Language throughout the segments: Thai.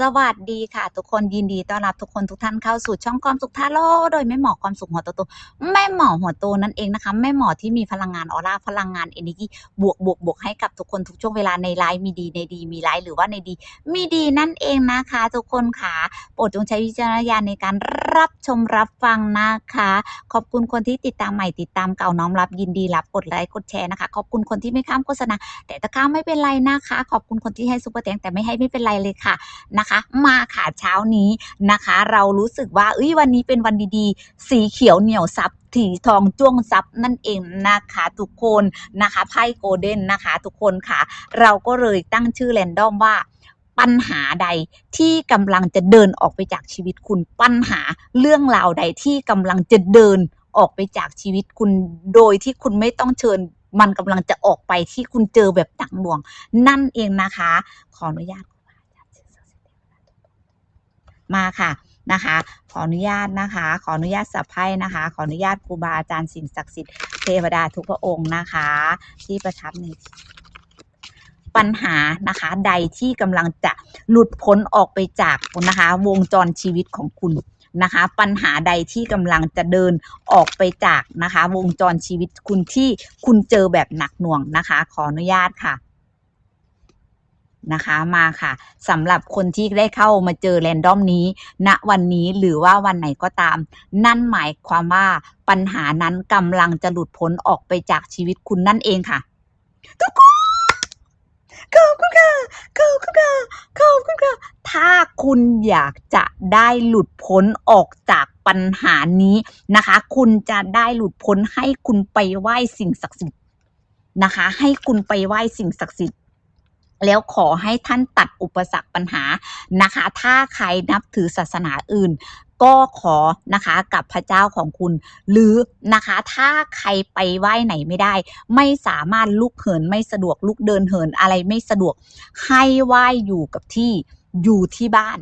สวัสดีค่ะ ทุกคนยินดีต้อนรับทุกคนทุกท่านเข้าสู่ช่องความสุขท่าโร่โดยแม่หมอความสุขหัวโตๆแม่หมอหัวโตนั่นเองนะคะแม่หมอที่มีพลังงานออร่าพลังงานเอเนจีบวกบวกบวกให้กับทุกคนทุกช่วงเวลาในไลฟ์มีดีในดีมีไลฟ์หรือว่าในดี มีดีนั่นเองนะคะ ทุกคนค่ะโปรดจงใช้วิจารณญาณในการรับชมรับฟังนะคะ ขอบคุณคนที่ติดตามใหม่ติดตามเก่าน้อมรับยินดีรับกดไลค์กดแชร์นะคะ ขอบคุณคนที่ไม่ข้ามโฆษณาแต่ตะข้ามไม่เป็นไรนะคะ ขอบคุณคนที่ให้ซุปเปอร์แตงแต่ไม่ให้ไม่เป็นไรเลยค่ะนะคะ มาค่ะเช้านี้นะคะ เรารู้สึกว่าเอ้ยวันนี้เป็นวันดีๆ สีเขียวเหนียวซับถีทองจ้วงซับนั่นเองนะคะทุกคนนะคะไพ่โกลเด้นนะคะ ทุกคนค่ะ เราก็เลยตั้งชื่อแรนดอมว่าปัญหาใดที่กำลังจะเดินออกไปจากชีวิตคุณปัญหาเรื่องราวใดที่กำลังจะเดินออกไปจากชีวิตคุณโดยที่คุณไม่ต้องเชิญมันกำลังจะออกไปที่คุณเจอแบบหนักหน่วง นั่นเองนะคะ ขออนุญาต มาค่ะนะคะ ขออนุญาตนะคะ ขออนุญาตสับไพ่นะคะ ขออนุญาตครูบาอาจารย์สิ่งศักดิ์สิทธิ์เทวดาทุกพระองค์นะคะ ที่ประทับในปัญหานะคะใดที่กำลังจะหลุดพ้นออกไปจากนะคะ วงจรชีวิตของคุณนะคะ ปัญหาใดที่กำลังจะเดินออกไปจากนะคะ วงจรชีวิตคุณที่คุณเจอแบบหนักหน่วงนะคะ ขออนุญาตค่ะ นะคะมาค่ะสำหรับคนที่ได้เข้ามาเจอแรนดอมนี้ณวันนี้หรือว่าวันไหนก็ตาม นั่นหมายความว่าปัญหานั้นกำลังจะหลุดพ้นออกไปจากชีวิตคุณนั่นเองค่ะ ทุกคนขอบคุณค่ะขอบคุณค่ะขอบคุณค่ะถ้าคุณอยากจะได้หลุดพ้นออกจากปัญหานี้นะคะ คุณจะได้หลุดพ้นให้คุณไปไหว้สิ่งศักดิ์สิทธิ์นะคะ ให้คุณไปไหว้สิ่งศักดิ์สิทธิ์ แล้วขอให้ท่านตัดอุปสรรคปัญหานะคะ ถ้าใครนับถือศาสนาอื่น ก็ขอนะคะกับพระเจ้าของคุณ หรือนะคะถ้าใครไปไหว้ไหนไม่ได้ ไม่สามารถลุกเหินไม่สะดวกลุกเดินเหินอะไรไม่สะดวก ให้ไหว้อยู่กับที่อยู่ที่บ้าน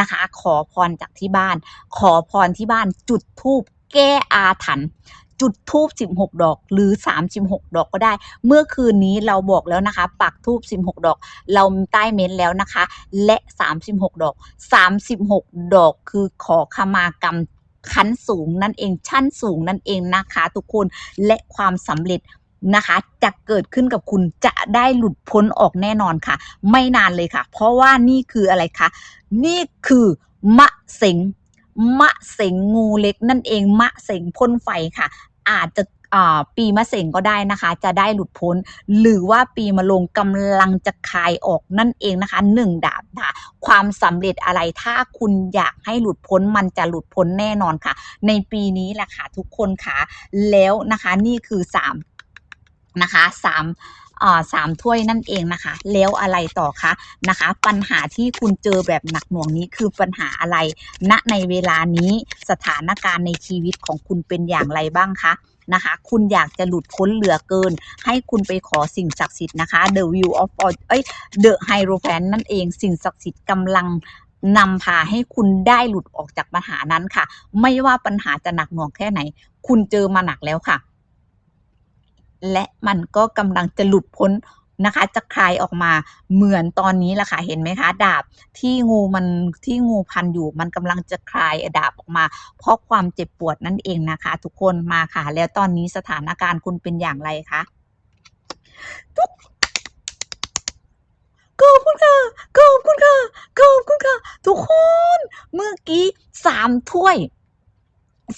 นะคะ ขอพรจากที่บ้าน ขอพรที่บ้านจุดธูปแก้อาถรรพ์ จุดทูบ16 ดอกหรือ 36 ดอกก็ได้ เมื่อคืนนี้เราบอกแล้วนะคะ ปักทูบ16 ดอก เราใต้เม้นแล้วนะคะ และ 36 ดอก 36 ดอกคือขอขมากรรมขั้นสูงนั่นเองชั้นสูงนั่นเองนะคะ ทุกคนและความสำเร็จนะคะ จะเกิดขึ้นกับคุณจะได้หลุดพ้นออกแน่นอนค่ะ ไม่นานเลยค่ะ เพราะว่านี่คืออะไรคะนี่คือมะเสง มะเสงงูเล็กนั่นเองมะเสงพ่นไฟค่ะ อาจจะปีมะเสงก็ได้นะคะ จะได้หลุดพ้น หรือว่าปีมะโรงกำลังจะคายออกนั่นเองนะคะหนึ่งดาบค่ะความสำเร็จอะไรถ้าคุณอยากให้หลุดพ้นมันจะหลุดพ้นแน่นอนค่ะ ในปีนี้แหละค่ะทุกคนค่ะ แล้วนะคะนี่คือสามนะคะสาม สามถ้วยนั่นเองนะคะ แล้วอะไรต่อคะนะคะ ปัญหาที่คุณเจอแบบหนักหน่วงนี้คือปัญหาอะไรณในเวลานี้สถานการณ์ในชีวิตของคุณเป็นอย่างไรบ้างคะนะคะ คุณอยากจะหลุดพ้นเหลือเกิน ให้คุณไปขอสิ่งศักดิ์สิทธิ์นะคะ The View of All เอ้ย The Hierophant นั่นเอง สิ่งศักดิ์สิทธิ์กำลังนำพาให้คุณได้หลุดออกจากปัญหานั้นค่ะ ไม่ว่าปัญหาจะหนักหน่วงแค่ไหน คุณเจอมาหนักแล้วค่ะ และมันก็กำลังจะหลุดพ้นนะคะ จะคลายออกมาเหมือนตอนนี้แหละค่ะเห็นไหมคะ ดาบที่งูมันที่งูพันอยู่ มันกำลังจะคลายดาบออกมา เพราะความเจ็บปวดนั่นเองนะคะ ทุกคนมาค่ะ แล้วตอนนี้สถานการณ์คุณเป็นอย่างไรคะทุกขอบคุณค่ะขอบคุณค่ะขอบคุณค่ะ ทุกคน เมื่อกี้สามถ้วย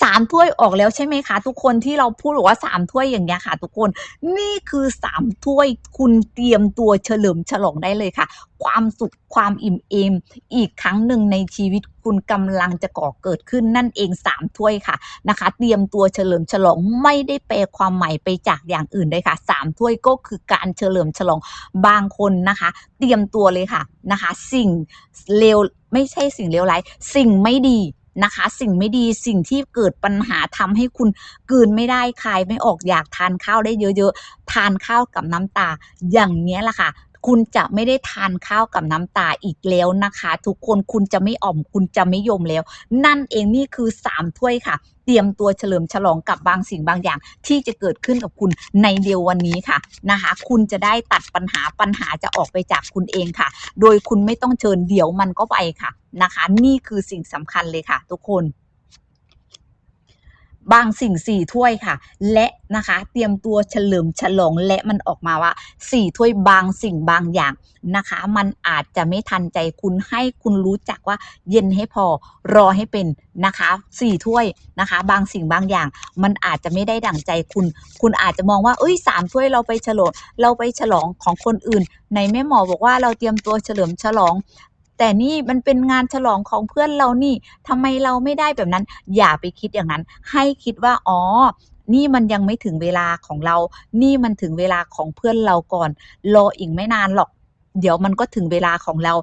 สามถ้วยออกแล้วใช่ไหมคะ ทุกคนที่เราพูดบอกว่าสามถ้วยอย่างเงี้ยค่ะ ทุกคนนี่คือสามถ้วยคุณเตรียมตัวเฉลิมฉลองได้เลยค่ะ ความสุขความอิ่มเอม อีกครั้งหนึ่งในชีวิตคุณกำลังจะก่อเกิดขึ้นนั่นเองสามถ้วยค่ะนะคะ เตรียมตัวเฉลิมฉลองไม่ได้แปลความหมายไปจากอย่างอื่นเลยค่ะสามถ้วยก็คือการเฉลิมฉลองบางคนนะคะ เตรียมตัวเลยค่ะนะคะ สิ่งเลวไม่ใช่สิ่งเลวร้ายสิ่งไม่ดี นะคะ สิ่งไม่ดีสิ่งที่เกิดปัญหาทำให้คุณกืนไม่ได้คายไม่ออกอยากทานข้าวได้เยอะๆ ทานข้าวกับน้ำตา อย่างเนี้ยแหละค่ะคุณจะไม่ได้ทานข้าวกับน้ำตาอีกแล้วนะคะ ทุกคนคุณจะไม่อ่อมคุณจะไม่ยมแล้ว นั่นเองนี่คือ 3 ถ้วยค่ะ รียมตัวเฉลิมฉลองกับบางสิ่งบางอย่าง ที่จะเกิดขึ้นกับคุณในเดียววันนี้ค่ะนะคะคุณจะได้ตัดปัญหาปัญหาจะออกไปจากคุณเองค่ะ โดยคุณไม่ต้องเชิญเดี๋ยวมันก็ไปค่ะนะคะ นี่คือสิ่งสำคัญเลยค่ะ ทุกคน บางสิ่งสี่ถ้วยค่ะ และนะคะเตรียมตัวเฉลิมฉลองและมันออกมาว่าสี่ถ้วยบางสิ่งบางอย่างนะคะ มันอาจจะไม่ทันใจคุณให้คุณรู้จักว่าเย็นให้พอรอให้เป็นนะคะสี่ถ้วยนะคะ บางสิ่งบางอย่าง มันอาจจะไม่ได้ดั่งใจคุณ คุณอาจจะมองว่าเอ้ยสามถ้วยเราไปฉลองเราไปฉลองของคนอื่น ในแม่หมอบอกว่าเราเตรียมตัวเฉลิมฉลอง แต่นี่มันเป็นงานฉลองของเพื่อนเรานี่ทำไมเราไม่ได้แบบนั้น อย่าไปคิดอย่างนั้น ให้คิดว่าอ๋อนี่มันยังไม่ถึงเวลาของเรา นี่มันถึงเวลาของเพื่อนเราก่อน รออีกไม่นานหรอก เดี๋ยวมันก็ถึงเวลาของเรา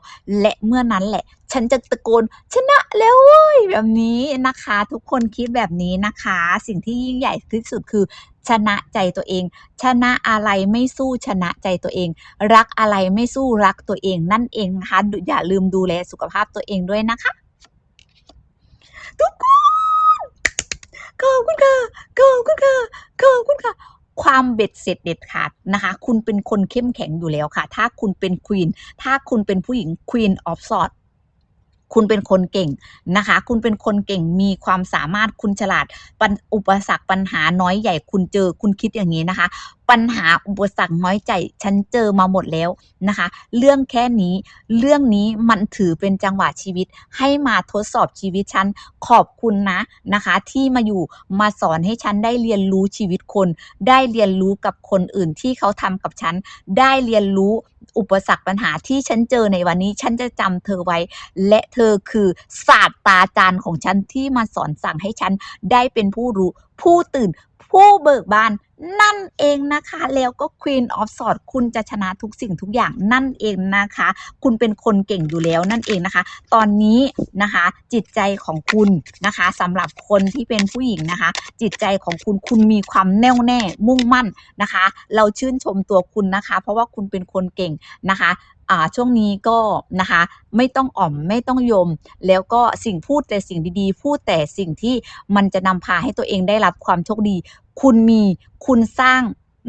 และเมื่อนั้นแหละ ฉันจะตะโกน ชนะแล้วเว้ยแบบนี้นะคะ ทุกคนคิดแบบนี้นะคะ สิ่งที่ยิ่งใหญ่ที่สุดคือ ชนะใจตัวเอง ชนะอะไรไม่สู้ชนะใจตัวเอง รักอะไรไม่สู้รักตัวเองนั่นเองนะคะอย่าลืมดูแลสุขภาพตัวเองด้วยนะคะ ทุกคนขอบคุณค่ะขอบคุณค่ะขอบคุณค่ะความเบ็ดเสร็จเด็ดขาดนะคะ คุณเป็นคนเข้มแข็งอยู่แล้วค่ะ ถ้าคุณเป็นควีน ถ้าคุณเป็นผู้หญิงควีนออฟสอด คุณเป็นคนเก่งนะคะ คุณเป็นคนเก่งมีความสามารถคุณฉลาดปัญอุปสรรคปัญหาน้อยใหญ่คุณเจอคุณคิดอย่างนี้นะคะ ปัญหาอุปสรรคน้อยใจฉันเจอมาหมดแล้วนะคะ เรื่องแค่นี้เรื่องนี้มันถือเป็นจังหวะชีวิต ให้มาทดสอบชีวิตฉันขอบคุณนะนะคะ ที่มาอยู่มาสอนให้ฉันได้เรียนรู้ชีวิตคน ได้เรียนรู้กับคนอื่นที่เขาทำกับฉัน ได้เรียนรู้อุปสรรคปัญหาที่ฉันเจอในวันนี้ ฉันจะจำเธอไว้และเธธอคือศาสตราจารย์ของฉันที่มาสอนสั่งให้ฉันได้เป็นผู้รู้ ผู้ตื่น ผู้เบิกบานนั่นเองนะคะ แล้วก็ Queen of Swords คุณจะชนะทุกสิ่งทุกอย่างนั่นเองนะคะ คุณเป็นคนเก่งอยู่แล้วนั่นเองนะคะ ตอนนี้นะคะ จิตใจของคุณนะคะสำหรับคนที่เป็นผู้หญิงนะคะ จิตใจของคุณคุณมีความแน่วแน่มุ่งมั่นนะคะ เราชื่นชมตัวคุณนะคะ เพราะว่าคุณเป็นคนเก่งนะคะ ช่วงนี้ก็นะคะไม่ต้องอ่อมไม่ต้องยม แล้วก็สิ่งพูดแต่สิ่งดีๆ พูดแต่สิ่งที่มันจะนำพาให้ตัวเองได้รับความโชคดี คุณมีคุณสร้าง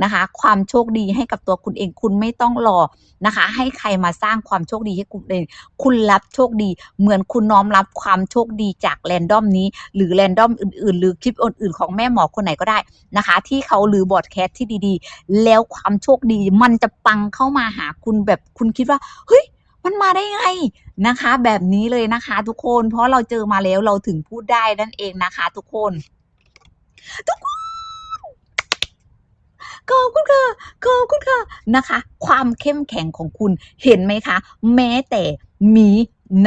นะคะ ความโชคดีให้กับตัวคุณเองคุณไม่ต้องรอนะคะ ให้ใครมาสร้างความโชคดีให้คุณเอง คุณรับโชคดี เหมือนคุณน้อมรับความโชคดีจากแรนดอมนี้ หรือแรนดอมอื่นๆ หรือคลิปอื่นๆ ของแม่หมอคนไหนก็ได้นะคะ ที่เขาหรือบอดแคสที่ดีๆ แล้วความโชคดีมันจะปังเข้ามาหาคุณแบบคุณคิดว่าเฮ้ยมันมาได้ไงนะคะ แบบนี้เลยนะคะ ทุกคนเพราะเราเจอมาแล้วเราถึงพูดได้นั่นเองนะคะ ทุกคน ทุกคน อบคุณค่ะ ขอบคุณค่ะนะคะ ความเข้มแข็งของคุณเห็นไหมคะ แม้แต่หมี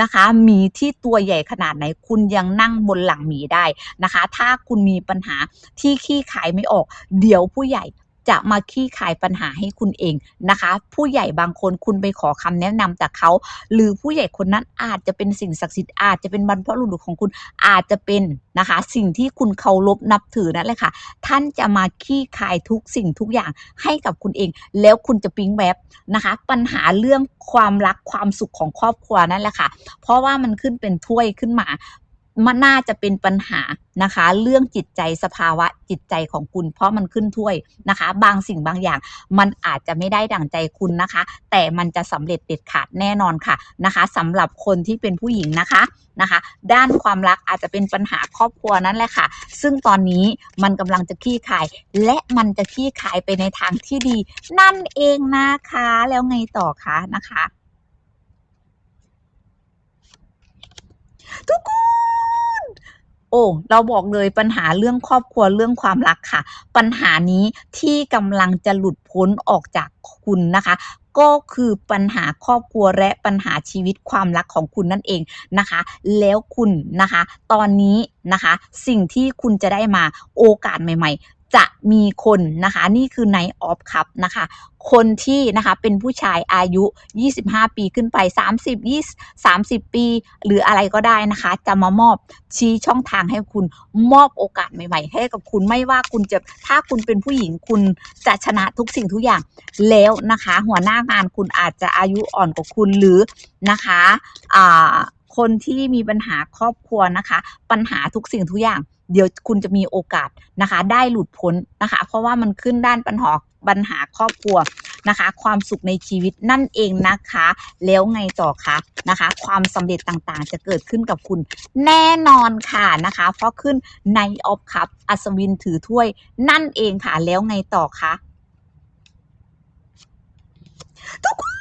นะคะหมีที่ตัวใหญ่ขนาดไหนคุณยังนั่งบนหลังหมีได้นะคะ ถ้าคุณมีปัญหาที่ขี้ขายไม่ออก เดี๋ยวผู้ใหญ่ จะมาขี้ขายปัญหาให้คุณเองนะคะ ผู้ใหญ่บางคนคุณไปขอคำแนะนำจากเขาหรือผู้ใหญ่คนนั้นอาจจะเป็นสิ่งศักดิ์สิทธิ์อาจจะเป็นบรรพบุรุษของคุณอาจจะเป็นนะคะ สิ่งที่คุณเคารพนับถือนั่นแหละค่ะ ท่านจะมาขี้คายทุกสิ่งทุกอย่างให้กับคุณเอง แล้วคุณจะปิ๊งแบบนะคะ ปัญหาเรื่องความรักความสุขของครอบครัวนั่นแหละค่ะ เพราะว่ามันขึ้นเป็นถ้วยขึ้นมา มันน่าจะเป็นปัญหานะคะ เรื่องจิตใจสภาวะจิตใจของคุณ เพราะมันขึ้นถ้วยนะคะ บางสิ่งบางอย่างมันอาจจะไม่ได้ดั่งใจคุณนะคะ แต่มันจะสำเร็จเด็ดขาดแน่นอนค่ะนะคะสำหรับคนที่เป็นผู้หญิงนะคะนะคะ ด้านความรักอาจจะเป็นปัญหาครอบครัวนั่นแหละค่ะ ซึ่งตอนนี้มันกำลังจะขี้คาย และมันจะขี้คายไปในทางที่ดี นั่นเองนะคะแล้วไงต่อคะนะคะ ทุกคน โอ้เราบอกเลยปัญหาเรื่องครอบครัวเรื่องความรักค่ะ ปัญหานี้ที่กำลังจะหลุดพ้นออกจากคุณนะคะก็คือปัญหาครอบครัวและปัญหาชีวิตความรักของคุณนั่นเองนะคะ แล้วคุณนะคะ ตอนนี้นะคะ สิ่งที่คุณจะได้มาโอกาสใหม่ ๆ จะมีคนนะคะนี่คือไนออฟคัพนะคะคนที่นะคะเป็นผู้ชายอายุ 25 ปีขึ้นไป 30 20 30 ปี หรืออะไรก็ได้นะคะ จะมามอบชี้ช่องทางให้คุณมอบโอกาสใหม่ๆ ให้กับคุณไม่ว่าคุณจะถ้าคุณเป็นผู้หญิงคุณจะชนะทุกสิ่งทุกอย่างแล้วนะคะ หัวหน้างานคุณอาจจะอายุอ่อนกว่าคุณหรือนะคะอ่าคนที่มีปัญหาครอบครัวนะคะ ปัญหาทุกสิ่งทุกอย่าง เดี๋ยวคุณจะมีโอกาสนะคะ ได้หลุดพ้นนะคะ เพราะว่ามันขึ้นด้านปัญหาปัญหาครอบครัวนะคะ ความสุขในชีวิตนั่นเองนะคะ แล้วไงต่อคะนะคะ ความสำเร็จต่างๆ จะเกิดขึ้นกับคุณแน่นอนค่ะนะคะ เพราะขึ้นในออฟคัพอัศวินถือถ้วยนั่นเองค่ะ แล้วไงต่อคะทุกคน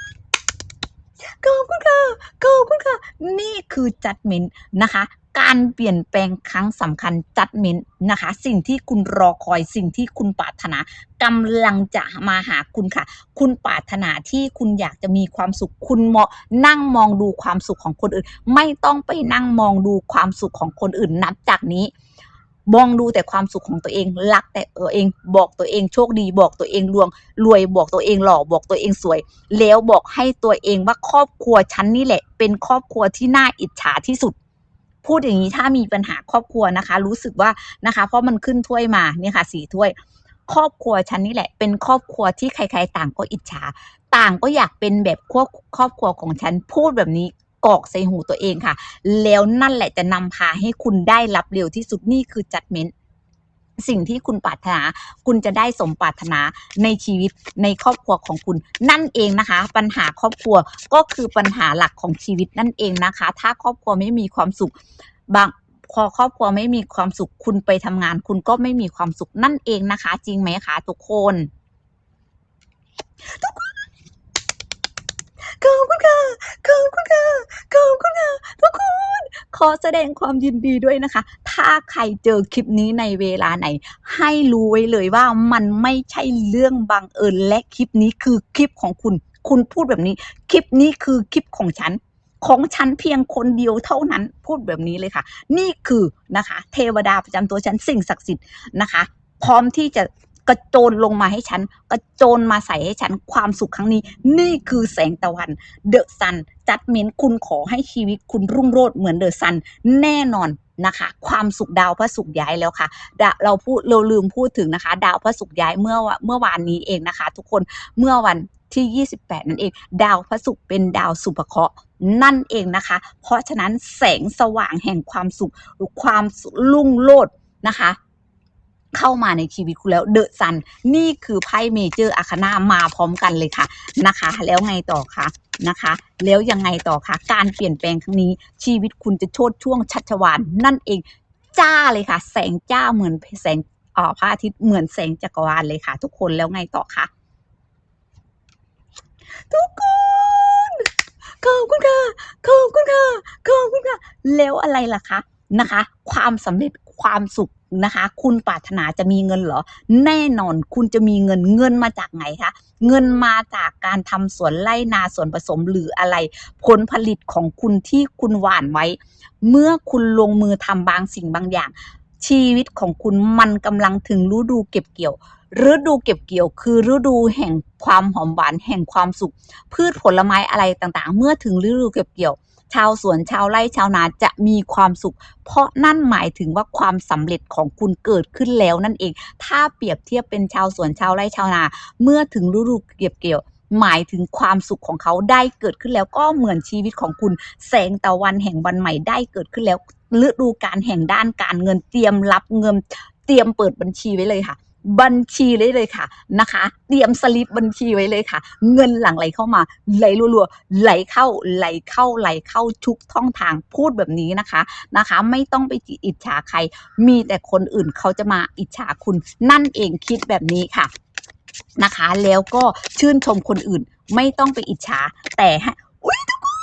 ขอบคุณค่ะขอบคุณค่ะ นี่คือจัดเมนนะคะ การเปลี่ยนแปลงครั้งสำคัญจัดเมนนะคะ สิ่งที่คุณรอคอยสิ่งที่คุณปรารถนากำลังจะมาหาคุณค่ะ คุณปรารถนาที่คุณอยากจะมีความสุข คุณมอนั่งมองดูความสุขของคนอื่น ไม่ต้องไปนั่งมองดูความสุขของคนอื่นนับจากนี้มองดูแต่ความสุขของตัวเองรักแต่ตัวเองบอกตัวเองโชคดี บอกตัวเองรวงรวยบอกตัวเองหล่อบอกตัวเองสวย แล้วบอกให้ตัวเองว่าครอบครัวฉันนี่แหละ เป็นครอบครัวที่น่าอิจฉาที่สุด พูดอย่างนี้ถ้ามีปัญหาครอบครัวนะคะ รู้สึกว่านะคะ เพราะมันขึ้นถ้วยมาเนี่ยค่ะสี่ถ้วย ครอบครัวฉันนี่แหละ เป็นครอบครัวที่ใคร ๆ ต่างก็อิจฉาต่างก็อยากเป็นแบบครอบครอบครัวของฉันพูดแบบนี้กอกใส่หูตัวเองค่ะ แล้วนั่นแหละจะนำพาให้คุณได้รับเร็วที่สุดนี่คือจัดเมน สิ่งที่คุณปรารถนา คุณจะได้สมปรารถนาในชีวิตในครอบครัวของคุณ นั่นเองนะคะ ปัญหาครอบครัวก็คือปัญหาหลักของชีวิตนั่นเองนะคะ ถ้าครอบครัวไม่มีความสุขบางพอครอบครัวไม่มีความสุขคุณไปทำงาน คุณก็ไม่มีความสุขนั่นเองนะคะ จริงไหมคะทุกคนทุกคนขอบคุณค่ะขอบคุณค่ะขอบคุณค่ะทุกคน ขอแสดงความยินดีด้วยนะคะ ถ้าใครเจอคลิปนี้ในเวลาไหน ให้รู้ไว้เลยว่ามันไม่ใช่เรื่องบังเอิญและคลิปนี้คือคลิปของคุณ คุณพูดแบบนี้ คลิปนี้คือคลิปของฉันของฉันเพียงคนเดียวเท่านั้นพูดแบบนี้เลยค่ะ นี่คือนะคะ เทวดาประจำตัวฉันสิ่งศักดิ์สิทธิ์นะคะ พร้อมที่จะกระโจนลงมาให้ฉัน กระโจนมาใส่ให้ฉันความสุขครั้งนี้ นี่คือแสงตะวันเดอะซันจัดเมนคุณขอให้ชีวิตคุณรุ่งโรจน์เหมือนเดอะซันแน่นอน นะคะ ความสุขดาวพระสุขย้ายแล้วค่ะ เราพูดเราลืมพูดถึงนะคะ ดาวพระสุขย้ายเมื่อเมื่อวานนี้เองนะคะ ทุกคนเมื่อวันที่ 28 นั่นเอง ดาวพระศุกร์เป็นดาวสุภเคราะห์นั่นเองนะคะ เพราะฉะนั้นแสงสว่างแห่งความสุขหรือความรุ่งโรจน์นะคะ เข้ามาในชีวิตคุณแล้วเดอะซันนี่คือไพ่เมเจอร์อาคานามาพร้อมกันเลยค่ะนะคะ แล้วไงต่อคะนะคะ แล้วยังไงต่อคะการเปลี่ยนแปลงครั้งนี้ชีวิตคุณจะโชดช่วงชัชวานนั่นเองจ้าเลยค่ะ แสงจ้าเหมือนแสงอ่อพระอาทิตย์เหมือนแสงจักรวาลเลยค่ะ ทุกคนแล้วไงต่อคะทุกคนขอบคุณค่ะขอบคุณค่ะขอบคุณค่ะแล้วอะไรล่ะคะนะคะ ความสำเร็จความสุข นะคะ คุณปรารถนาจะมีเงินเหรอ แน่นอนคุณจะมีเงินเงินมาจากไหนคะ เงินมาจากการทำสวนไร่นาสวนผสมหรืออะไร ผลผลิตของคุณที่คุณหว่านไว้ เมื่อคุณลงมือทำบางสิ่งบางอย่าง ชีวิตของคุณมันกำลังถึงฤดูเก็บเกี่ยวฤดูเก็บเกี่ยวคือฤดูแห่งความหอมหวานแห่งความสุข พืชผลไม้อะไรต่างๆ เมื่อถึงฤดูเก็บเกี่ยว ชาวสวนชาวไร่ชาวนาจะมีความสุข เพราะนั่นหมายถึงว่าความสำเร็จของคุณเกิดขึ้นแล้วนั่นเอง ถ้าเปรียบเทียบเป็นชาวสวนชาวไร่ชาวนา เมื่อถึงฤดูเก็บเกี่ยวหมายถึงความสุขของเขาได้เกิดขึ้นแล้วก็เหมือนชีวิตของคุณแสงตะวันแห่งวันใหม่ได้เกิดขึ้นแล้วฤดูการแห่งด้านการเงินเตรียมรับเงินเตรียมเปิดบัญชีไว้เลยค่ะ บัญชีเลยเลยค่ะนะคะ เตรียมสลิปบัญชีไว้เลยค่ะ เงินหลั่งไหลเข้ามาไหลรัวๆไหลเข้าไหลเข้าไหลเข้าทุกท่องทางพูดแบบนี้นะคะนะคะ ไม่ต้องไปอิจฉาใคร มีแต่คนอื่นเขาจะมาอิจฉาคุณ นั่นเองคิดแบบนี้ค่ะนะคะ แล้วก็ชื่นชมคนอื่น ไม่ต้องไปอิจฉาแต่ให้อุ๊ยทุกคน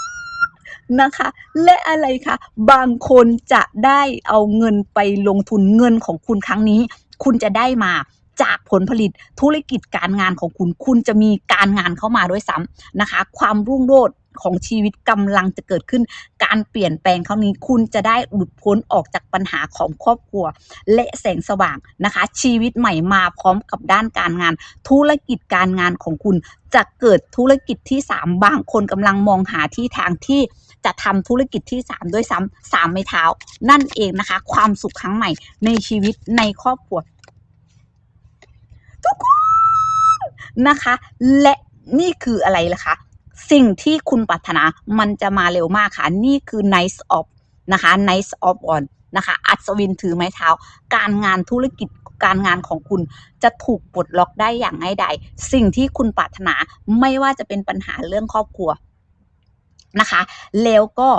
นะคะ และอะไรคะบางคนจะได้เอาเงินไปลงทุนเงินของคุณครั้งนี้ คุณจะได้มาจากผลผลิตธุรกิจการงานของคุณ คุณจะมีการงานเข้ามาด้วยซ้ำนะคะ ความรุ่งโรจน์ของชีวิตกำลังจะเกิดขึ้น การเปลี่ยนแปลงครั้งนี้คุณจะได้หลุดพ้นออกจากปัญหาของครอบครัว และแสงสว่างนะคะ ชีวิตใหม่มาพร้อมกับด้านการงาน ธุรกิจการงานของคุณ จะเกิดธุรกิจที่ 3 บางคนกำลังมองหาที่ทางที่ จะทำธุรกิจที่ 3 ด้วยซ้ำสามไม้เท้า นั่นเองนะคะ ความสุขครั้งใหม่ในชีวิตในครอบครัวทุกคนนะคะ และนี่คืออะไรล่ะคะ สิ่งที่คุณปรารถนามันจะมาเร็วมากค่ะ นี่คือ nice of นะคะ nice of on นะคะ อัศวินถือไม้เท้า การงานธุรกิจการงานของคุณจะถูกปลดล็อกได้อย่างง่ายดายสิ่งที่คุณปรารถนาไม่ว่าจะเป็นปัญหาเรื่องครอบครัว นะคะ แล้วก็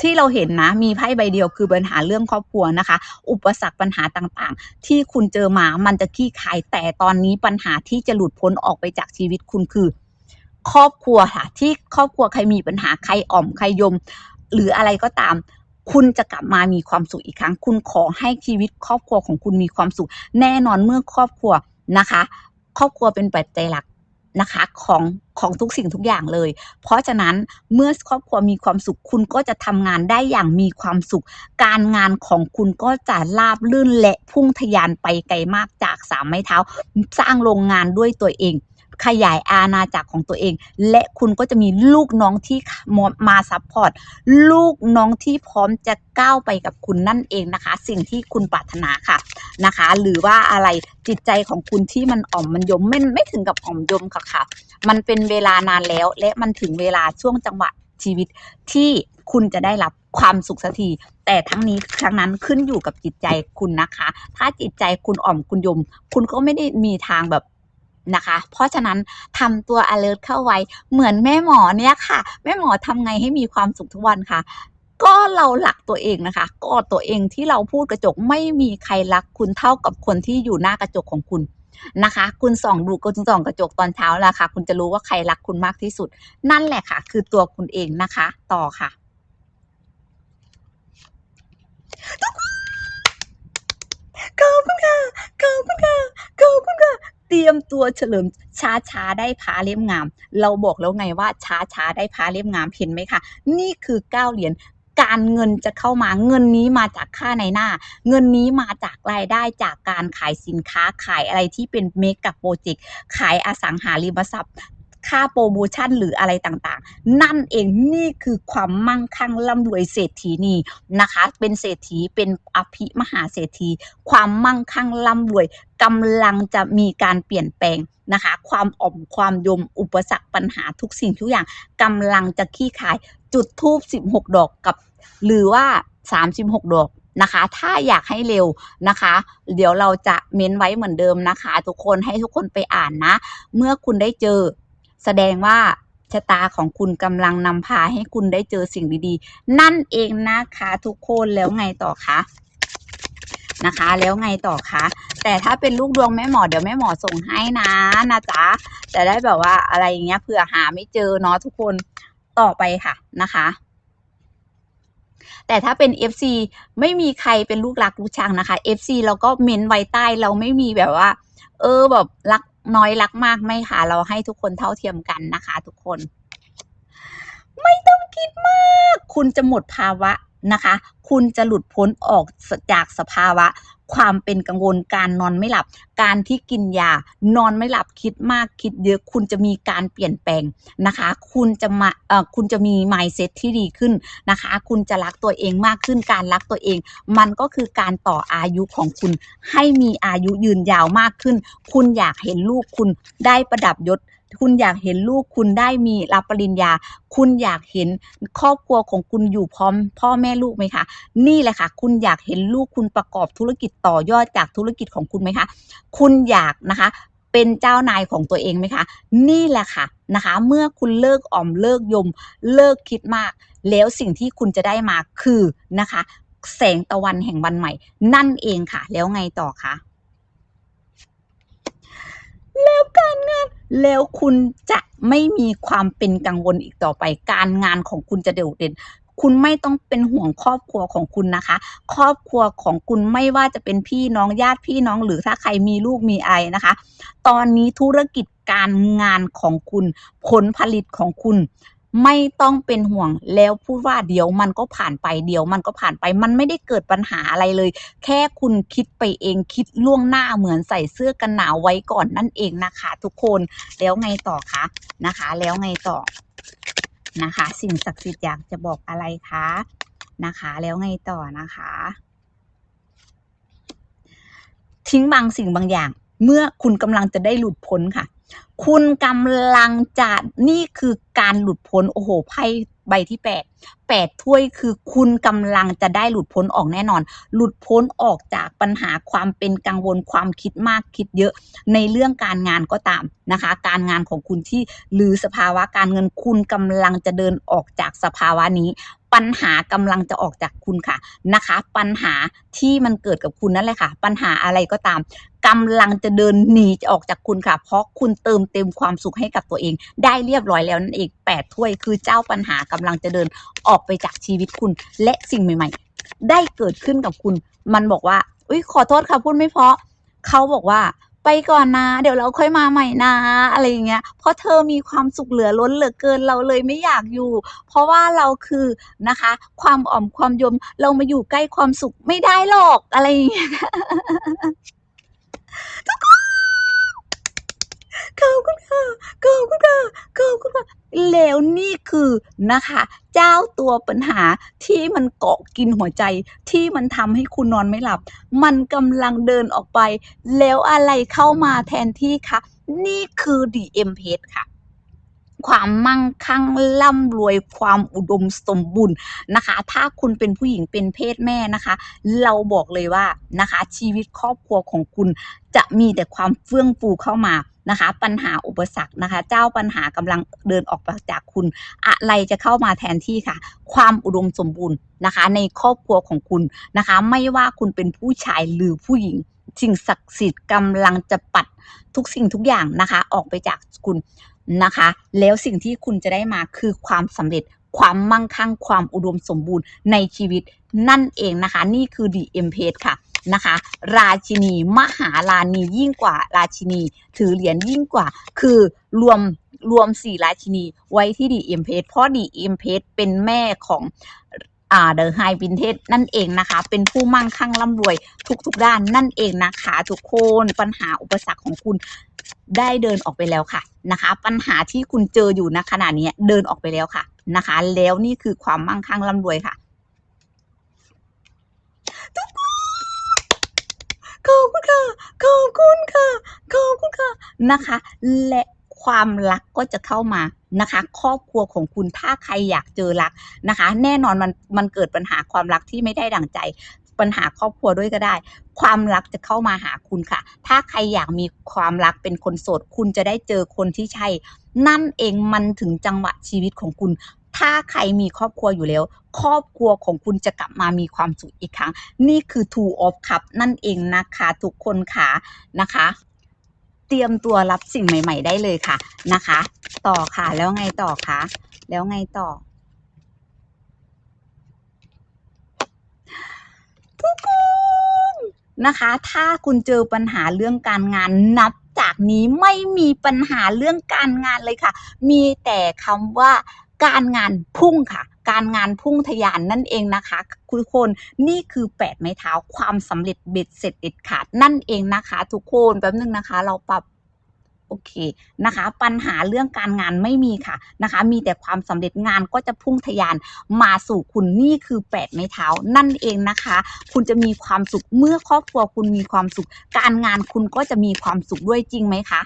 ที่เราเห็นนะมีไพ่ใบเดียวคือปัญหาเรื่องครอบครัวนะคะ อุปสรรคปัญหาต่างๆ ที่คุณเจอมามันจะขี้คายแต่ตอนนี้ปัญหาที่จะหลุดพ้นออกไปจากชีวิตคุณคือ ครอบครัวค่ะ ที่ครอบครัวใครมีปัญหาใครอ่อมใครยม หรืออะไรก็ตาม คุณจะกลับมามีความสุขอีกครั้ง คุณขอให้ชีวิตครอบครัวของคุณมีความสุข แน่นอนเมื่อครอบครัวนะคะ ครอบครัวเป็นปัจจัยหลัก นะคะของของทุกสิ่งทุกอย่างเลย เพราะฉะนั้นเมื่อครอบครัวมีความสุขคุณก็จะทำงานได้อย่างมีความสุข การงานของคุณก็จะราบลื่นและพุ่งทะยานไปไกลมากจากสามไม้เท้า สร้างโรงงานด้วยตัวเอง ขยายอาณาจักรของตัวเอง และคุณก็จะมีลูกน้องที่มาซัพพอร์ตลูกน้องที่พร้อมจะก้าวไปกับคุณนั่นเองนะคะ สิ่งที่คุณปรารถนาค่ะนะคะ หรือว่าอะไรจิตใจของคุณที่มันอ่อมมันยมไม่ไม่ถึงกับอ่อมยมค่ะค่ะ มันเป็นเวลานานแล้ว และมันถึงเวลาช่วงจังหวะชีวิตที่คุณจะได้รับความสุขสักที แต่ทั้งนี้ครั้งนั้นขึ้นอยู่กับจิตใจคุณนะคะ ถ้าจิตใจคุณอ่อมคุณยม คุณก็ไม่ได้มีทางแบบ นะคะ เพราะฉะนั้นทำตัว alert เข้าไว้ เหมือนแม่หมอเนี่ยค่ะ แม่หมอทำไงให้มีความสุขทุกวันค่ะก็เราหลักตัวเองนะคะกอดตัวเองที่เราพูดกระจกไม่มีใครรักคุณเท่ากับคนที่อยู่หน้ากระจกของคุณนะคะ คุณส่องดูคุณส่องกระจกตอนเช้าแล้วค่ะ คุณจะรู้ว่าใครรักคุณมากที่สุด นั่นแหละค่ะ คือตัวคุณเองนะคะ ต่อค่ะขอบคุณค่ะขอบคุณค่ะขอบคุณค่ะ เตรียมตัวเฉลิมช้าช้าได้พาเล่มงาม เราบอกแล้วไงว่าช้าช้าได้พาเล่มงามเห็นไหมคะนี่คือเก้าเหรียญการเงินจะเข้ามาเงินนี้มาจากค่าในหน้า เงินนี้มาจากรายได้จากการขายสินค้าขายอะไรที่เป็นเมกะโปรเจกต์ขายอสังหาริมทรัพย์ ค่าโปรโมชั่นหรืออะไรต่างๆ นั่นเองนี่คือความมั่งคั่งร่ำรวยเศรษฐีนีนะคะ เป็นเศรษฐีเป็นอภิมหาเศรษฐี ความมั่งคั่งร่ำรวยกำลังจะมีการเปลี่ยนแปลงนะคะ ความอ่อมความยมอุปสรรคปัญหาทุกสิ่งทุกอย่างกำลังจะขี้คายจุดทูบ16 ดอกกับ หรือว่า 36 ดอกนะคะ ถ้าอยากให้เร็วนะคะ เดี๋ยวเราจะเม้นไว้เหมือนเดิมนะคะ ทุกคนให้ทุกคนไปอ่านนะ เมื่อคุณได้เจอ แสดงว่าชะตาของคุณกำลังนำพาให้คุณได้เจอสิ่งดีๆ นั่นเองนะคะทุกคนแล้วไงต่อคะนะคะ แล้วไงต่อคะแต่ถ้าเป็นลูกดวงแม่หมอเดี๋ยวแม่หมอส่งให้นะนะจ๊ะจะได้แบบว่าอะไรอย่างเงี้ยเผื่อหาไม่เจอเนาะทุกคนต่อไปค่ะนะคะ แต่ถ้าเป็น FC ไม่มีใครเป็นลูกรักลูกชังนะคะ FC เราก็เม้นไว้ใต้เราไม่มีแบบว่า เออแบบรัก น้อยรักมากไม่ค่ะ เราให้ทุกคนเท่าเทียมกันนะคะ ทุกคน ไม่ต้องคิดมาก คุณจะหมดภาวะนะคะ คุณจะหลุดพ้นออกจากสภาวะ ความเป็นกังวลการนอนไม่หลับ การที่กินยานอนไม่หลับคิดมากคิดเยอะคุณจะมีการเปลี่ยนแปลงนะคะ คุณจะมาเอ่อคุณจะมี mindset ที่ดีขึ้นนะคะ คุณจะรักตัวเองมากขึ้นการรักตัวเอง มันก็คือการต่ออายุของคุณ ให้มีอายุยืนยาวมากขึ้น คุณอยากเห็นลูกคุณได้ประดับยศ คุณอยากเห็นลูกคุณได้มีรับปริญญา คุณอยากเห็นครอบครัวของคุณอยู่พร้อม พ่อแม่ลูกไหมคะนี่แหละค่ะ คุณอยากเห็นลูกคุณประกอบธุรกิจต่อยอดจากธุรกิจของคุณไหมคะ คุณอยากนะคะเป็นเจ้านายของตัวเองไหมคะ นี่แหละค่ะนะคะ เมื่อคุณเลิกอ่อมเลิกยม เลิกคิดมาก แล้วสิ่งที่คุณจะได้มาคือนะคะ แสงตะวันแห่งวันใหม่ นั่นเองค่ะ แล้วไงต่อคะ แล้วการงาน แล้วคุณจะไม่มีความเป็นกังวลอีกต่อไป การงานของคุณจะเด่ดเด่นคุณไม่ต้องเป็นห่วงครอบครัวของคุณนะคะ ครอบครัวของคุณไม่ว่าจะเป็นพี่น้องญาติพี่น้องหรือถ้าใครมีลูกมีอะไอนะคะ ตอนนี้ธุรกิจการงานของคุณ ผลผลิตของคุณ ไม่ต้องเป็นห่วงแล้วพูดว่าเดี๋ยวมันก็ผ่านไปเดี๋ยวมันก็ผ่านไป มันไม่ได้เกิดปัญหาอะไรเลย แค่คุณคิดไปเองคิดล่วงหน้าเหมือนใส่เสื้อกันหนาวไว้ก่อนนั่นเองนะคะ ทุกคนแล้วไงต่อคะนะคะ แล้วไงต่อนะคะ สิ่งศักดิ์สิทธิ์อยากจะบอกอะไรคะนะคะ แล้วไงต่อนะคะ ทิ้งบางสิ่งบางอย่าง เมื่อคุณกำลังจะได้หลุดพ้นค่ะ คุณกำลังจะนี่คือการหลุดพ้น โอ้โหไพ่ใบที่แปดแปดถ้วยคือคุณกำลังจะได้หลุดพ้นออกแน่นอน หลุดพ้นออกจากปัญหาความเป็นกังวลความคิดมากคิดเยอะ ในเรื่องการงานก็ตามนะคะ การงานของคุณที่หรือสภาวะการเงินคุณกำลังจะเดินออกจากสภาวะนี้ ปัญหากำลังจะออกจากคุณค่ะนะคะ ปัญหาที่มันเกิดกับคุณนั่นแหละค่ะ ปัญหาอะไรก็ตามกำลังจะเดินหนีจะออกจากคุณค่ะ เพราะคุณเติมเต็มความสุขให้กับตัวเอง ได้เรียบร้อยแล้วนั่นเองแปดถ้วยคือเจ้าปัญหากำลังจะเดินออกไปจากชีวิตคุณ และสิ่งใหม่ ๆ ได้เกิดขึ้นกับคุณ มันบอกว่าอุ้ยขอโทษค่ะพูดไม่เพราะเขาบอกว่า ไปก่อนนะ เดี๋ยวเราค่อยมาใหม่นะอะไรอย่างเงี้ย เพราะเธอมีความสุขเหลือล้นเหลือเกินเราเลยไม่อยากอยู่ เพราะว่าเราคือนะคะ ความอ่อมความยมเรามาอยู่ใกล้ความสุขไม่ได้หรอกอะไรอย่างเงี้ย ขอบคุณค่ะขอบคุณค่ะขอบคุณค่ะแล้วนี่คือนะคะ เจ้าตัวปัญหาที่มันเกาะกินหัวใจที่มันทำให้คุณนอนไม่หลับ มันกำลังเดินออกไป แล้วอะไรเข้ามาแทนที่คะนี่คือ DM p a g e ค่ะความมั่งคั่งร่ำรวยความอุดมสมบูรณ์นะคะ ถ้าคุณเป็นผู้หญิงเป็นเพศแม่นะคะ เราบอกเลยว่านะคะ ชีวิตครอบครัวของคุณจะมีแต่ความเฟื่องฟูเข้ามา นะคะ ปัญหาอุปสรรคนะคะ เจ้าปัญหากำลังเดินออกจากคุณ อะไรจะเข้ามาแทนที่ค่ะ ความอุดมสมบูรณ์นะคะ ในครอบครัวของคุณนะคะ ไม่ว่าคุณเป็นผู้ชายหรือผู้หญิงสิ่งศักดิ์สิทธิ์กำลังจะปัดทุกสิ่งทุกอย่างนะคะ ออกไปจากคุณนะคะ แล้วสิ่งที่คุณจะได้มาคือความสำเร็จความมั่งคั่งความอุดมสมบูรณ์ในชีวิตนั่นเองนะคะ นี่คือ The M p a g e ค่ะ นะคะ ราชินี มหาราณียิ่งกว่าราชินี ถือเหรียญยิ่งกว่า คือรวมรวมสี่ราชินีไว้ที่ดีเอ็มเพเพราะดีเอ็มเพเป็นแม่ของอ่าเดอะไฮวินเทจนั่นเองนะคะ เป็นผู้มั่งคั่งร่ำรวยทุกๆด้านนั่นเองนะคะ ทุกคนปัญหาอุปสรรคของคุณได้เดินออกไปแล้วค่ะนะคะ ปัญหาที่คุณเจออยู่ณขณะนี้เดินออกไปแล้วค่ะนะคะ แล้วนี่คือความมั่งคั่งร่ำรวยค่ะ ขอบคุณค่ะ ขอบคุณค่ะ ขอบคุณค่ะนะคะ และความรักก็จะเข้ามานะคะ ครอบครัวของคุณถ้าใครอยากเจอรักนะคะ แน่นอนมันมันเกิดปัญหาความรักที่ไม่ได้ดั่งใจ ปัญหาครอบครัวด้วยก็ได้ ความรักจะเข้ามาหาคุณค่ะ ถ้าใครอยากมีความรักเป็นคนโสด คุณจะได้เจอคนที่ใช่ นั่นเองมันถึงจังหวะชีวิตของคุณ ถ้าใครมีครอบครัวอยู่แล้ว ครอบครัวของคุณจะกลับมามีความสุขอีกครั้ง นี่คือ two of cup นั่นเองนะคะ ทุกคนค่ะนะคะ เตรียมตัวรับสิ่งใหม่ ๆ ได้เลยค่ะนะคะ ต่อค่ะแล้วไงต่อคะแล้วไงต่อ ทุกคนนะคะ ถ้าคุณเจอปัญหาเรื่องการงานนับจากนี้ไม่มีปัญหาเรื่องการงานเลยค่ะ มีแต่คำว่า การงานพุ่งค่ะ การงานพุ่งทะยานนั่นเองนะคะทุกคนนี่คือแปดไม้เท้าความสำเร็จเบ็ดเสร็จเด็ดขาดนั่นเองนะคะ ทุกคนแป๊บนึงนะคะ เราปรับโอเคนะคะ ปัญหาเรื่องการงานไม่มีค่ะนะคะ มีแต่ความสำเร็จงานก็จะพุ่งทะยานมาสู่คุณนี่คือแปดไม้เท้านั่นเองนะคะ คุณจะมีความสุขเมื่อครอบครัวคุณมีความสุข การงานคุณก็จะมีความสุขด้วยจริงไหมคะ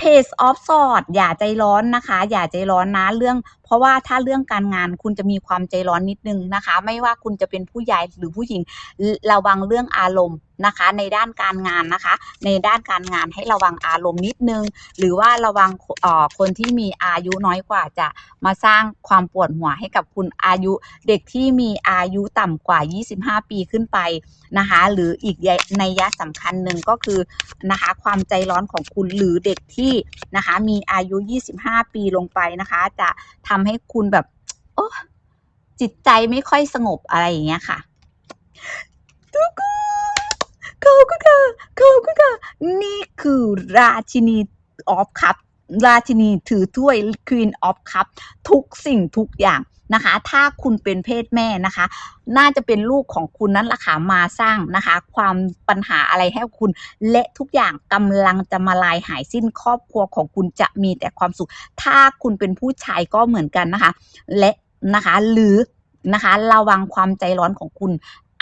Page of Sword อย่าใจร้อนนะคะ อย่าใจร้อนนะเรื่องเพราะว่าถ้าเรื่องการงานคุณจะมีความใจร้อนนิดนึงนะคะ ไม่ว่าคุณจะเป็นผู้ใหญ่หรือผู้หญิงระวังเรื่องอารมณ์นะคะ ในด้านการงานนะคะ ในด้านการงานให้ระวังอารมณ์นิดนึง หรือว่าระวังเอ่อคนที่มีอายุน้อยกว่าจะมาสร้างความปวดหัวให้กับคุณอายุเด็กที่มีอายุต่ำกว่า 25 ปีขึ้นไปนะคะ หรืออีกในยะสำคัญหนึ่งก็คือนะคะความใจร้อนของคุณหรือเด็กที่นะคะมีอายุ 25 ปีลงไปนะคะ จะทำให้คุณแบบ โอ้จิตใจไม่ค่อยสงบอะไรอย่างเงี้ยค่ะทุกคนขอบคุณค่ะขอบคุณค่ะนี่คือราชินีออฟคัพราชินีถือถ้วย Queen of Cup ทุกสิ่งทุกอย่าง นะคะ ถ้าคุณเป็นเพศแม่นะคะ น่าจะเป็นลูกของคุณนั้นล่ะค่ะมาสร้างนะคะ ความปัญหาอะไรให้คุณ และทุกอย่างกำลังจะมาลายหายสิ้นครอบครัวของคุณจะมีแต่ความสุข ถ้าคุณเป็นผู้ชายก็เหมือนกันนะคะ และนะคะหรือนะคะ ระวังความใจร้อนของคุณ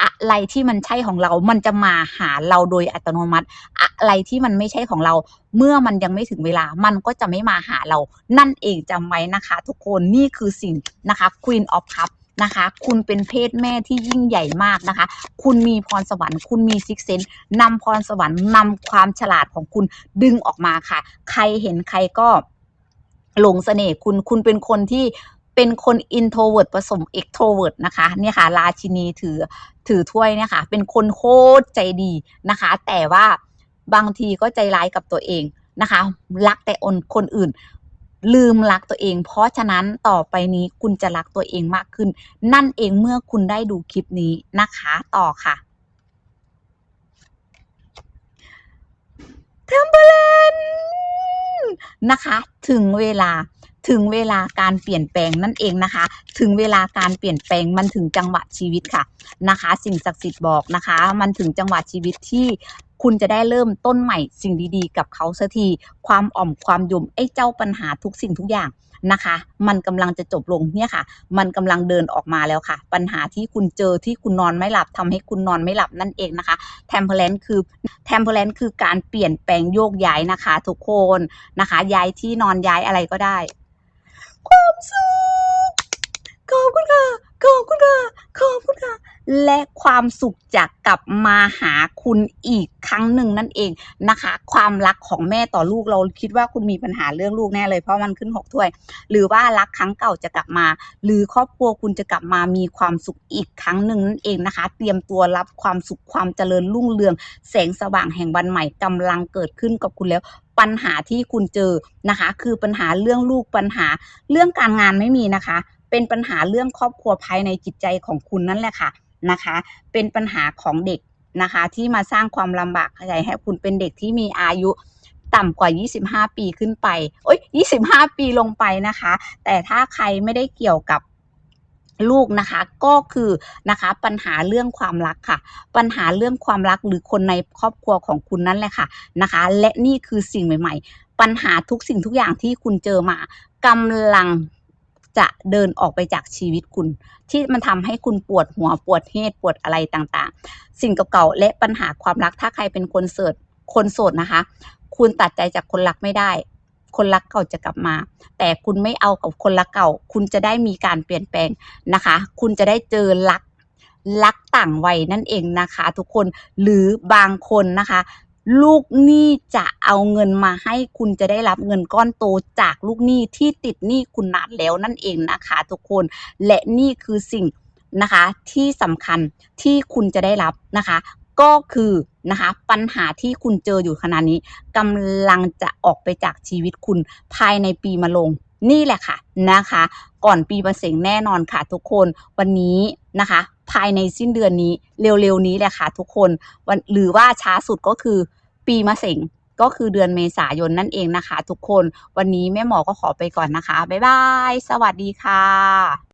อะไรที่มันใช่ของเรา มันจะมาหาเราโดยอัตโนมัติ อะไรที่มันไม่ใช่ของเรา เมื่อมันยังไม่ถึงเวลา มันก็จะไม่มาหาเรา นั่นเองจำไว้นะคะ ทุกคน นี่คือสิ่งนะคะ Queen of Cup นะคะ คุณเป็นเพศแม่ที่ยิ่งใหญ่มากนะคะ คุณมีพรสวรรค์ คุณมีซิกเซนนำพรสวรรค์นำความฉลาดของคุณดึงออกมาค่ะ ใครเห็นใครก็หลงเสน่ห์คุณ คุณเป็นคนที่ เป็นคน introvert ผสม extrovert นะคะเนี่ยค่ะราชินีถือถือถ้วยเนี่ยค่ะเป็นคนโคตรใจดีนะคะ แต่ว่าบางทีก็ใจร้ายกับตัวเองนะคะ รักแต่อนคนอื่น ลืมรักตัวเอง เพราะฉะนั้นต่อไปนี้คุณจะรักตัวเองมากขึ้น นั่นเองเมื่อคุณได้ดูคลิปนี้นะคะต่อค่ะเทมเ e ลนนะคะ ถึงเวลา ถึงเวลาการเปลี่ยนแปลงนั่นเองนะคะ ถึงเวลาการเปลี่ยนแปลงมันถึงจังหวะชีวิตค่ะนะคะ สิ่งศักดิ์สิทธิ์บอกนะคะ มันถึงจังหวะชีวิตที่คุณจะได้เริ่มต้นใหม่สิ่งดีๆ กับเขาสักที ความอ่อมความยมไอ้เจ้าปัญหาทุกสิ่งทุกอย่างนะคะ มันกำลังจะจบลงเนี่ยค่ะ มันกำลังเดินออกมาแล้วค่ะ ปัญหาที่คุณเจอที่คุณนอนไม่หลับทำให้คุณนอนไม่หลับนั่นเองนะคะแทมเพลนคือแทมเพลนคือการเปลี่ยนแปลงโยกย้ายนะคะ ทุกคนนะคะ ย้ายที่นอนย้ายอะไรก็ได้ ความสุข ขอบคุณค่ะ ขอบคุณค่ะ ขอบคุณค่ะ และความสุขจะกลับมาหาคุณอีกครั้งหนึ่งนั่นเองนะคะ ความรักของแม่ต่อลูกเราคิดว่าคุณมีปัญหาเรื่องลูกแน่เลยเพราะมันขึ้นหกถ้วย หรือว่ารักครั้งเก่าจะกลับมา หรือครอบครัวคุณจะกลับมามีความสุขอีกครั้งหนึ่งนั่นเองนะคะ เตรียมตัวรับความสุขความเจริญรุ่งเรือง แสงสว่างแห่งวันใหม่กำลังเกิดขึ้นกับคุณแล้ว ปัญหาที่คุณเจอนะคะ คือปัญหาเรื่องลูกปัญหาเรื่องการงานไม่มีนะคะ เป็นปัญหาเรื่องครอบครัวภายในจิตใจของคุณนั่นแหละค่ะนะคะ เป็นปัญหาของเด็กนะคะ ที่มาสร้างความลำบากใจให้คุณเป็นเด็กที่มีอายุต่ำกว่า 25 ปีขึ้นไป โอ้ย 25 ปีลงไปนะคะ แต่ถ้าใครไม่ได้เกี่ยวกับ ลูกนะคะก็คือนะคะปัญหาเรื่องความรักค่ะ ปัญหาเรื่องความรักหรือคนในครอบครัวของคุณนั่นแหละค่ะนะคะ และนี่คือสิ่งใหม่ ๆ ปัญหาทุกสิ่งทุกอย่างที่คุณเจอมากำลังจะเดินออกไปจากชีวิตคุณ ที่มันทำให้คุณปวดหัวปวดเหตุปวดอะไรต่างๆ สิ่งเก่าๆและปัญหาความรักถ้าใครเป็นคนเสิร์ชคนโสดนะคะ คุณตัดใจจากคนรักไม่ได้ คนรักเก่าจะกลับมา แต่คุณไม่เอากับคนรักเก่า คุณจะได้มีการเปลี่ยนแปลงนะคะ คุณจะได้เจอรักรักต่างวัยนั่นเองนะคะ ทุกคนหรือบางคนนะคะ ลูกหนี้จะเอาเงินมาให้คุณจะได้รับเงินก้อนโตจากลูกหนี้ที่ติดหนี้คุณนานแล้วนั่นเองนะคะ ทุกคนและนี่คือสิ่งนะคะที่สำคัญที่คุณจะได้รับนะคะ ก็คือ นะคะ ปัญหาที่คุณเจออยู่ขณะนี้กำลังจะออกไปจากชีวิตคุณภายในปีมะลงนี่แหละค่ะนะคะ ก่อนปีมะเสงแน่นอนค่ะทุกคนวันนี้นะคะ ภายในสิ้นเดือนนี้เร็วๆนี้แหละค่ะทุกคนวันหรือว่าช้าสุดก็คือปีมะเสงก็คือเดือนเมษายนนั่นเองนะคะ ทุกคนวันนี้แม่หมอก็ขอไปก่อนนะคะ บ๊ายบาย สวัสดีค่ะ